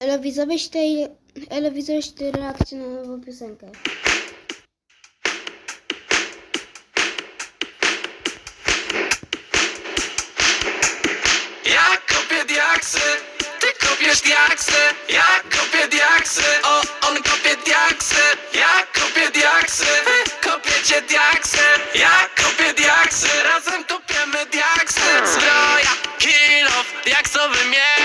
Widzowie tej, widzowie tej reakcji na nową piosenkę. Ja kopię diaksy, ty kopiesz diaksy. Ja kopię diaksy, o on kopie diaksy. Ja kopię diaksy, wy kopiecie diaksy. Ja kopię diaksy, razem kopiemy diaksy. Zbroja, kilof, diaksowy miecz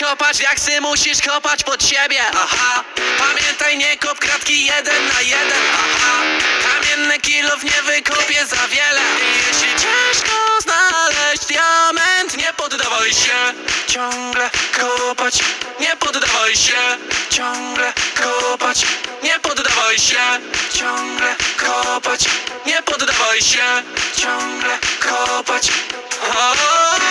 Kopać diaksy, musisz kopać pod siebie, aha. Pamiętaj, nie kop kratki jeden na jeden, aha. Kamienny kilów nie wykopię za wiele. I Jeśli ciężko znaleźć diament, nie poddawaj się. Ciągle kopać, nie poddawaj się. Ciągle kopać, nie poddawaj się. Ciągle kopać, nie poddawaj się. Ciągle kopać. O,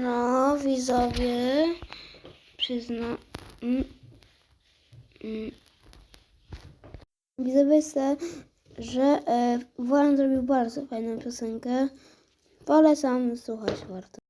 No, widzowie, przyzna... Mm, mm. Widzowie se, że e, zrobił bardzo fajną piosenkę. Polecam słuchać warto.